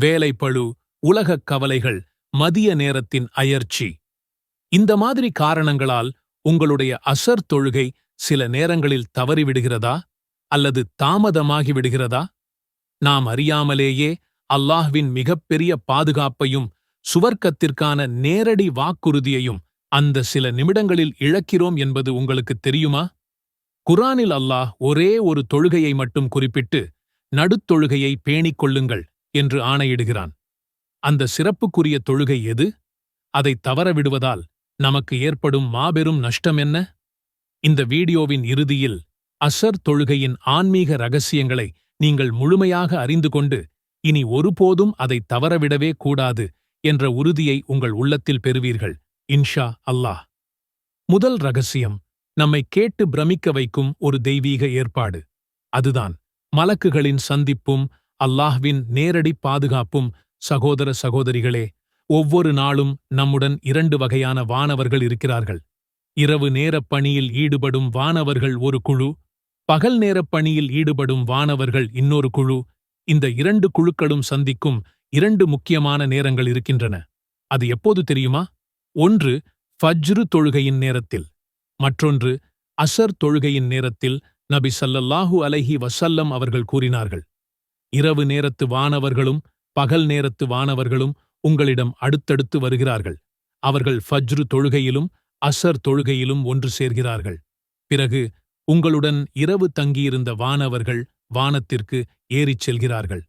வேலைப்பழு உலகக் கவலைகள் மதிய நேரத்தின் அயர்ச்சி இந்த மாதிரி காரணங்களால் உங்களுடைய அசர் தொழுகை சில நேரங்களில் தவறிவிடுகிறதா? அல்லது தாமதமாகி விடுகிறதா? நாம் அறியாமலேயே அல்லாஹ்வின் மிகப்பெரிய பாதுகாப்பையும் சுவர்க்கத்திற்கான நேரடி வாக்குறுதியையும் அந்த சில நிமிடங்களில் இழக்கிறோம் என்பது உங்களுக்கு தெரியுமா? குரானில் அல்லாஹ் ஒரே ஒரு தொழுகையை மட்டும் குறிப்பிட்டு நடுத்தொழுகையை பேணிக் கொள்ளுங்கள். என்று ஆணையிடுகிறான். அந்த சிறப்புக்குரிய தொழுகை எது? அதை தவறவிடுவதால் நமக்கு ஏற்படும் மாபெரும் நஷ்டம் என்ன? இந்த வீடியோவின் இறுதியில் அசர் தொழுகையின் ஆன்மீக ரகசியங்களை நீங்கள் முழுமையாக அறிந்து கொண்டு இனி ஒருபோதும் அதை தவறவிடவே கூடாது என்ற உறுதியை உங்கள் உள்ளத்தில் பெறுவீர்கள் இன்ஷா அல்லாஹ். முதல் ரகசியம் நம்மை கேட்டு பிரமிக்க வைக்கும் ஒரு தெய்வீக ஏற்பாடு. அதுதான் மலக்குகளின் சந்திப்பும் அல்லாஹ்வின் நேரடி பாதுகாப்பும் சகோதர சகோதரிகளே ஒவ்வொரு நாளும் நம்முடன் இரண்டு வகையான வானவர்கள் இருக்கிறார்கள். இரவு நேரப் பணியில் ஈடுபடும் வானவர்கள் ஒரு குழு பகல் நேரப் பணியில் ஈடுபடும் வானவர்கள் இன்னொரு குழு. இந்த இரண்டு குழுக்களும் சந்திக்கும் இரண்டு முக்கியமான நேரங்கள் இருக்கின்றன. அது எப்போது தெரியுமா? ஒன்று ஃபஜ்ரு தொழுகையின் நேரத்தில். மற்றொன்று அசர் தொழுகையின் நேரத்தில் நபி சல்லல்லாஹு அலைஹி வசல்லம் அவர்கள் கூறினார்கள். இரவு நேரத்து வானவர்களும் பகல் நேரத்து வானவர்களும் உங்களிடம் அடுத்தடுத்து வருகிறார்கள். அவர்கள் ஃபஜ்ரு தொழுகையிலும் அசர் தொழுகையிலும் ஒன்று சேர்கிறார்கள். பிறகு உங்களுடன் இரவு தங்கியிருந்த வானவர்கள் வானத்திற்கு ஏறிச் செல்கிறார்கள்.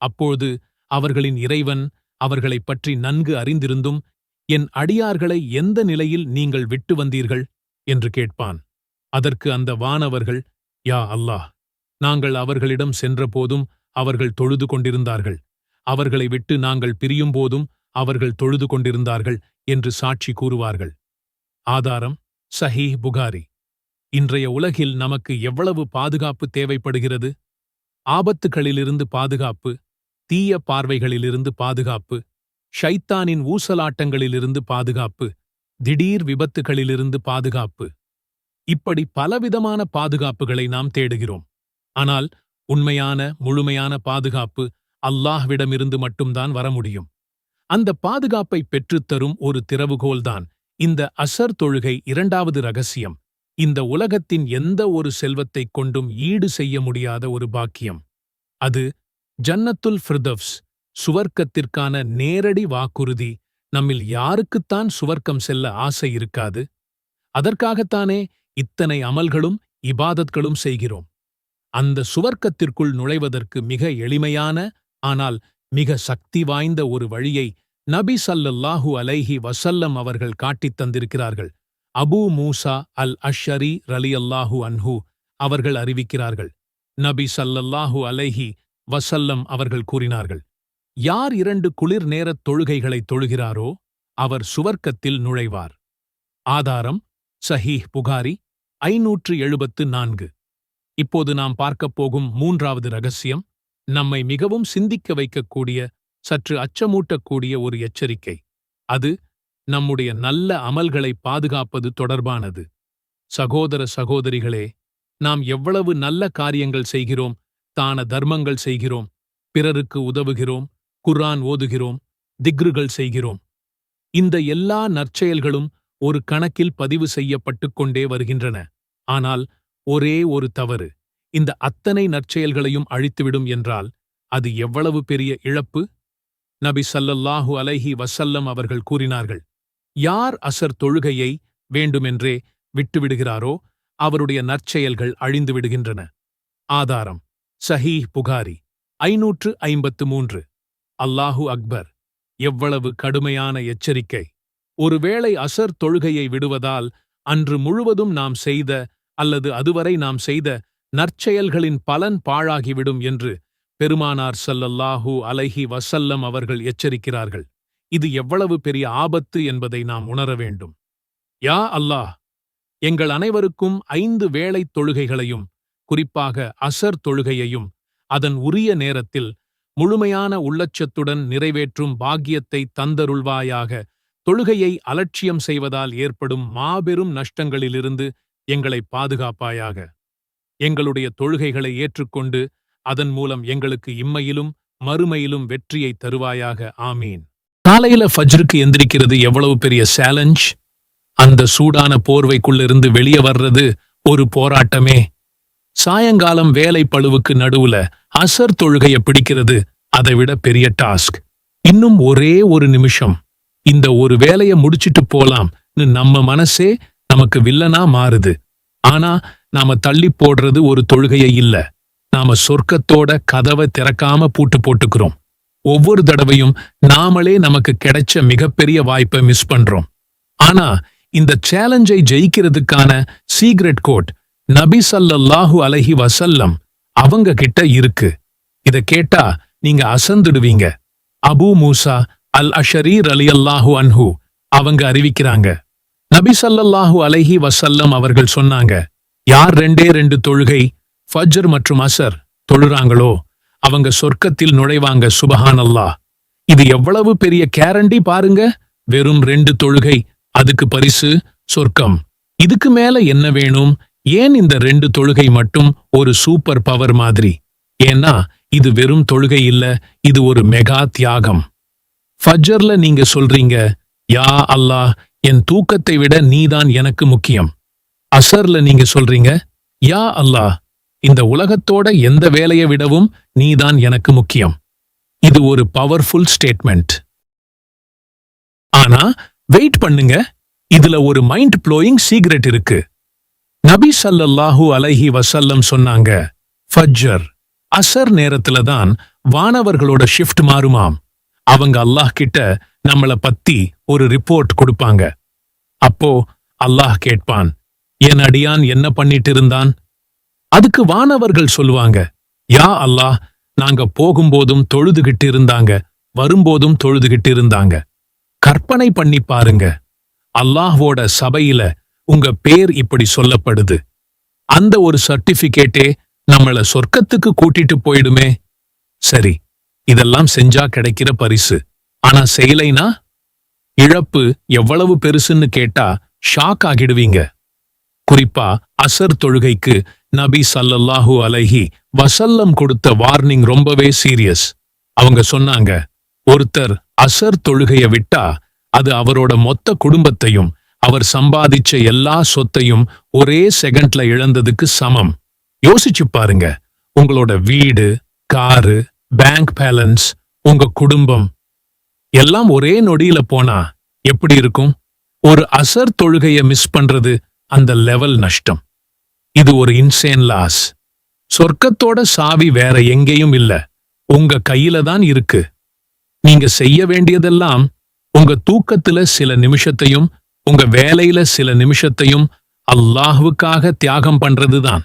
அப்போது அவர்களின் இறைவன் அவர்களைப் பற்றி நன்கு அறிந்திருந்தும் என் அடியார்களை எந்த நிலையில் நீங்கள் விட்டு வந்தீர்கள்? என்று கேட்பான். அதற்கு அந்த வானவர்கள் யா அல்லாஹ் நாங்கள் அவர்களிடம் சென்றபோதும் அவர்கள் தொழுது கொண்டிருந்தார்கள். அவர்களை விட்டு நாங்கள் பிரியும்போதும் அவர்கள் தொழுது கொண்டிருந்தார்கள் என்று சாட்சி கூறுவார்கள். ஆதாரம் சஹீஹ் புகாரி. இன்றைய உலகில் நமக்கு எவ்வளவு பாதுகாப்பு தேவைப்படுகிறது? ஆபத்துகளிலிருந்து பாதுகாப்பு தீய பார்வைகளிலிருந்து பாதுகாப்பு ஷைத்தானின் ஊசலாட்டங்களிலிருந்து பாதுகாப்பு திடீர் விபத்துகளிலிருந்து பாதுகாப்பு. இப்படி பலவிதமான பாதுகாப்புகளை நாம் தேடுகிறோம். ஆனால் உண்மையான முழுமையான பாதுகாப்பு அல்லாஹ்விடமிருந்து மட்டும்தான் வர முடியும் அந்த பாதுகாப்பை பெற்றுத்தரும் ஒரு திறவுகோல்தான் இந்த அசர் தொழுகை இரண்டாவது ரகசியம். இந்த உலகத்தின் எந்த ஒரு செல்வத்தைக் கொண்டும் ஈடு செய்ய முடியாத ஒரு பாக்கியம். அது ஜன்னத்துல் ஃபிர்தவ்ஸ் சுவர்க்கத்திற்கான நேரடி வாக்குறுதி நம்மில் யாருக்குத்தான் சுவர்க்கம் செல்ல ஆசை இருக்காது. அதற்காகத்தானே இத்தனை அமல்களும் இபாதத்களும் செய்கிறோம். அந்த சுவர்க்கத்திற்குள் நுழைவதற்கு மிக எளிமையான ஆனால் மிக சக்தி வாய்ந்த ஒரு வழியை நபி சல்லல்லாஹு அலைஹி வசல்லம் அவர்கள் காட்டித் தந்திருக்கிறார்கள். அபூ மூசா அல் அஷ்ஷரி ரலியல்லாஹு அன்ஹு அவர்கள் அறிவிக்கிறார்கள். நபி சல்லல்லாஹு அலைஹி வசல்லம் அவர்கள் கூறினார்கள் யார் இரண்டு குளிர் நேரத் தொழுகைகளைத் தொழுகிறாரோ அவர் சுவர்க்கத்தில் நுழைவார். ஆதாரம் சஹீஹ் புகாரி ஐநூற்று எழுபத்து நான்கு. இப்போது நாம் பார்க்கப் போகும் மூன்றாவது ரகசியம் நம்மை மிகவும் சிந்திக்க வைக்கக்கூடிய சற்று அச்சமூட்டக்கூடிய ஒரு எச்சரிக்கை. அது நம்முடைய நல்ல அமல்களை பாதுகாப்பது தொடர்பானது. சகோதர சகோதரிகளே நாம் எவ்வளவு நல்ல காரியங்கள் செய்கிறோம் தான தர்மங்கள் செய்கிறோம் பிறருக்கு உதவுகிறோம் குர்ஆன் ஓதுகிறோம் திக்ருகள் செய்கிறோம். இந்த எல்லா நற்செயல்களும் ஒரு கணக்கில் பதிவு செய்யப்பட்டுக் கொண்டே வருகின்றன. ஆனால் ஒரே ஒரு தவறு. இந்த அத்தனை நற்செயல்களையும் அழித்துவிடும் என்றால் அது எவ்வளவு பெரிய இழப்பு? நபி சல்லல்லாஹு அலைஹி வசல்லம் அவர்கள் கூறினார்கள் யார் அசர் தொழுகையை வேண்டுமென்றே விட்டுவிடுகிறாரோ அவருடைய நற்செயல்கள் அழிந்து விடுகின்றன ஆதாரம் சஹீஹ் புகாரி ஐநூற்று ஐம்பத்து மூன்று. அல்லாஹு அக்பர் எவ்வளவு கடுமையான எச்சரிக்கை. ஒருவேளை அசர் தொழுகையை விடுவதால் அன்று முழுவதும் நாம் செய்த அல்லது அதுவரை நாம் செய்த நற்செயல்களின் பலன் பாழாகிவிடும் என்று பெருமானார் ஸல்லல்லாஹு அலைஹி வசல்லம் அவர்கள் எச்சரிக்கிறார்கள். இது எவ்வளவு பெரிய ஆபத்து என்பதை நாம் உணர வேண்டும். யா அல்லாஹ் எங்கள் அனைவருக்கும் ஐந்து வேளைத் தொழுகைகளையும் குறிப்பாக அசர் தொழுகையையும் அதன் உரிய நேரத்தில் முழுமையான உள்ளச்சத்துடன் நிறைவேற்றும் பாக்கியத்தை தந்தருள்வாயாக. தொழுகையை அலட்சியம் செய்வதால் ஏற்படும் மாபெரும் நஷ்டங்களிலிருந்து எங்களை பாதுகாப்பாயாக. எங்களுடைய தொழுகைகளை ஏற்றுக்கொண்டு அதன் மூலம் எங்களுக்கு இம்மையிலும் மறுமையிலும் வெற்றியை தருவாயாக. ஆமீன். காலையில ஃபஜ்ருக்கு எந்திரிக்கிறது எவ்வளவு பெரிய சேலஞ்ச்? அந்த சூடான போர்வைக்குள்ளிருந்து வெளியே வர்றது ஒரு போராட்டமே. சாயங்காலம் வேலை பளுவுக்கு நடுவுல அசர் தொழுகைய பிடிக்கிறது அதை விட பெரிய டாஸ்க். இன்னும் ஒரே ஒரு நிமிஷம். இந்த ஒரு வேலையை முடிச்சிட்டு போலாம்னு நம்ம மனசே நமக்கு வில்லனா மாறுது. ஆனா நாம தள்ளி போடுறது ஒரு தொழுகையை இல்ல. நாம சொர்க்கத்தோட கதவை திறக்காம பூட்டு போட்டுக்கிறோம். ஒவ்வொரு தடவையும் நாமளே நமக்கு கிடைச்ச மிகப்பெரிய வாய்ப்பை மிஸ் பண்றோம். ஆனா இந்த சேலஞ்சை ஜெயிக்கிறதுக்கான சீக்ரெட் கோட் நபி ஸல்லல்லாஹு அலஹி வசல்லம் அவங்க கிட்ட இருக்கு. இத கேட்டா நீங்க அசந்துடுவீங்க. அபூ மூசா அல் அஷரீர் அலி அல்லாஹு அன்ஹு அவங்க அறிவிக்கிறாங்க. நபி ஸல்லல்லாஹு அலைஹி வசல்லம் அவர்கள் சொன்னாங்க யார் ரெண்டே ரெண்டு தொழுகை ஃபஜ்ர் மற்றும் அசர் தொழுறாங்களோ அவங்க சொர்க்கத்தில் நுழைவாங்க சுபஹான் அல்லாஹ் இது எவ்வளவு பெரிய கேரண்டி பாருங்க வெறும் ரெண்டு தொழுகை அதுக்கு பரிசு சொர்க்கம். இதுக்கு மேல என்ன வேணும்? ஏன் இந்த ரெண்டு தொழுகை மட்டும் ஒரு சூப்பர் பவர் மாதிரி? ஏன்னா இது வெறும் தொழுகை இல்ல இது ஒரு மெகா தியாகம். ஃபஜர்ல நீங்க சொல்றீங்க யா அல்லாஹ் என் தூக்கத்தை விட நீதான் எனக்கு முக்கியம். அசர்ல நீங்க சொல்றீங்க யா அல்லாஹ் இந்த உலகத்தோட எந்த வேலையை விடவும் நீதான் எனக்கு முக்கியம். இது ஒரு பவர்ஃபுல் ஸ்டேட்மெண்ட் ஆனா வெயிட் பண்ணுங்க இதுல ஒரு மைண்ட் ப்ளோயிங் சீக்ரெட் இருக்கு. நபி சல்லல்லாஹு அலைஹி வசல்லம் சொன்னாங்க ஃபஜ்ஜர் அசர் நேரத்துல தான் வானவர்களோட ஷிஃப்ட் மாறுமாம். அவங்க அல்லாஹ் கிட்ட நம்மள பத்தி ஒரு ரிப்போர்ட் கொடுப்பாங்க. அப்போ அல்லாஹ் கேட்பான் என் அடியான் என்ன பண்ணிட்டு இருந்தான் அதுக்கு வானவர்கள் சொல்லுவாங்க யா அல்லாஹ் நாங்க போகும்போதும் தொழுதுகிட்டு இருந்தாங்க வரும்போதும் தொழுதுகிட்டு இருந்தாங்க கற்பனை பண்ணி பாருங்க அல்லாஹ்வோட சபையில உங்க பேர் இப்படி சொல்லப்படுது. அந்த ஒரு சர்டிபிகேட்டே நம்மள சொர்க்கத்துக்கு கூட்டிட்டு போயிடுமே. சரி இதெல்லாம் செஞ்சா கிடைக்கிற பரிசு. ஆனா செய்யலைனா இழப்பு எவ்வளவு பெருசுன்னு கேட்டா ஷாக் ஆகிடுவீங்க. குறிப்பா அசர் தொழுகைக்கு நபி சல்லல்லாஹு அலைஹி வசல்லம் கொடுத்த வார்னிங் ரொம்பவே சீரியஸ் அவங்க சொன்னாங்க ஒருத்தர் அசர் தொழுகைய விட்டா அது அவரோட மொத்த குடும்பத்தையும் அவர் சம்பாதிச்ச எல்லா சொத்தையும் ஒரே செகண்ட்ல இழந்ததுக்கு சமம். யோசிச்சு பாருங்க உங்களோட வீடு காரு பேங்க் பேலன்ஸ் உங்க குடும்பம் எல்லாம் ஒரே நொடியில போனா எப்படி இருக்கும்? ஒரு அசர் தொழுகைய மிஸ் பண்றது அந்த லெவல் நஷ்டம். இது ஒரு இன்சேன் லாஸ் சொர்க்கத்தோட சாவி வேற எங்கேயும் இல்ல. உங்க கையில தான் இருக்கு. நீங்க செய்ய வேண்டியதெல்லாம் உங்க தூக்கத்துல சில நிமிஷத்தையும் உங்க வேலையில சில நிமிஷத்தையும் அல்லாஹ்வுக்காக தியாகம் பண்றதுதான்.